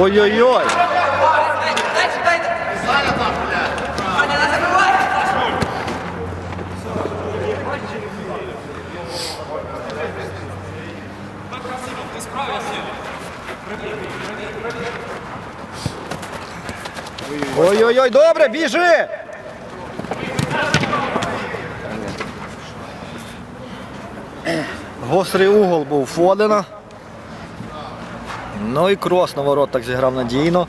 Ой-ой-ой. Ой-ой-ой, добре, біжи! Гострий угол був Фодена. Ну і крос на воротах зіграв надійно.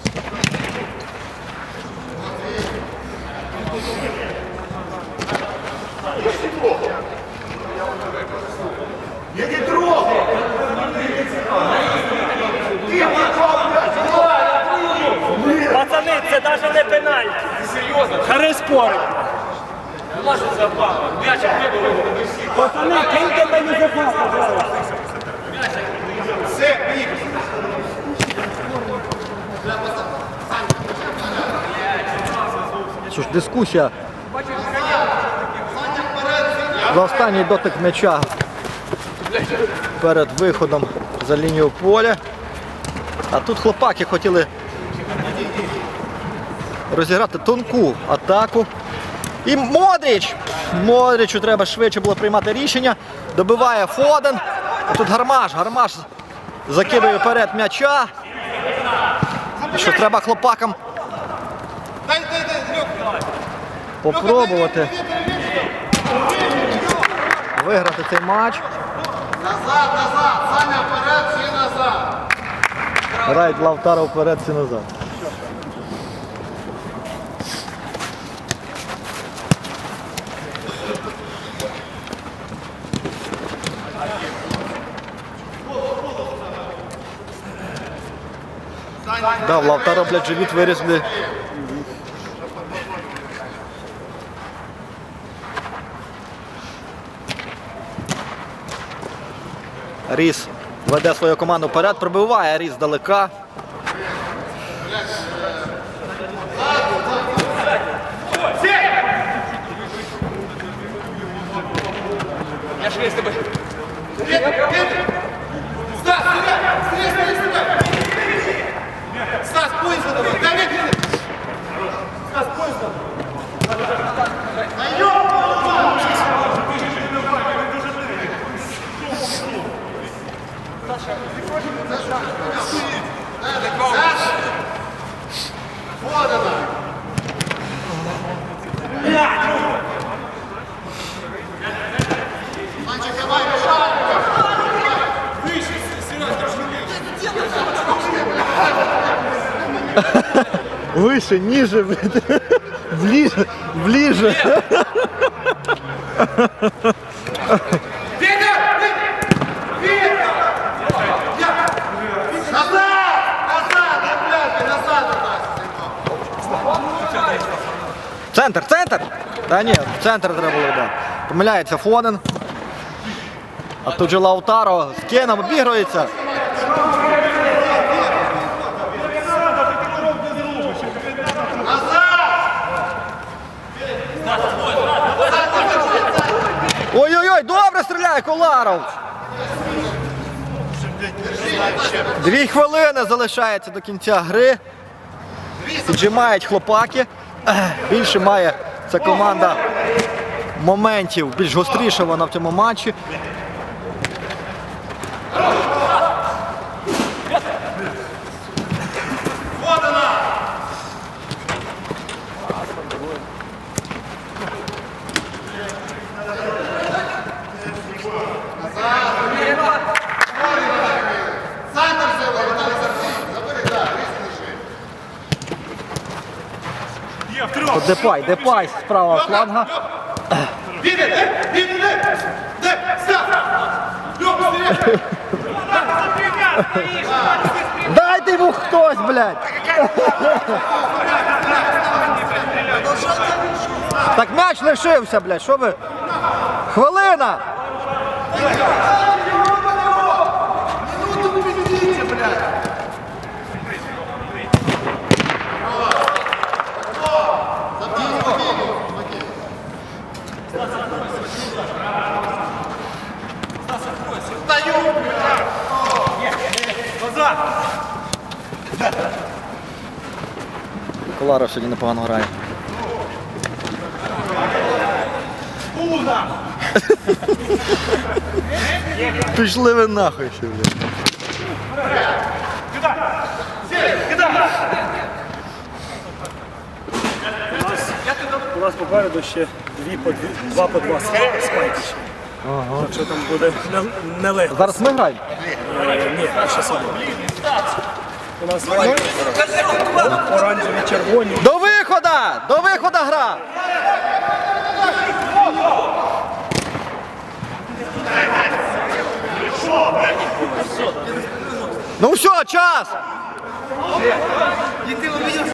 Пацани, це навіть не пенальті. Серйозно? Хари спорить. Пацани, киньте на Юзефа, пожалуйста. Що ж, дискусія за останній дотик м'яча перед виходом за лінію поля. А тут хлопаки хотіли розіграти тонку атаку. І Модріч! Модрічу треба швидше було приймати рішення. Добиває Фоден. А тут Гармаш. Гармаш закидує вперед м'яча. Що треба хлопакам попробувати виграти цей матч. Назад, назад, Саня вперед, всі назад. Грають Лавтара вперед і назад. Да, в Лавтара, блядь, живіт виріс, Ріс веде свою команду вперед, пробиває Ріс далека. Стас, Выше, ниже, блядь. ближе, ближе. Назад! Назад, на пляжі, назад у нас. Центр, центр! Та ні, в центр треба було да. Помиляється Фонен. А тут же Лаутаро з Кеном обігрується. Ой-ой-ой, добре стріляє Коларов. Дві хвилини залишається до кінця гри. Піджимають хлопаки. Більше має ця команда моментів, більш гостріше вона в цьому матчі. Різко. Депай, Депай з правого фланга. Дайте йому хтось, блядь. Так м'яч лишився, блядь, що ви? Хвилина! Коларов сьогодні непогано грає. Пішли ви нахуй ще, блядь. У нас попереду ще дві по дві, два по два спайки ще. Так що там буде не- нелегко. Зараз ми граємо. Е, Ні, ще собі. У нас оранжеві червоні. До виходу! До виходу гра! Ну все, час!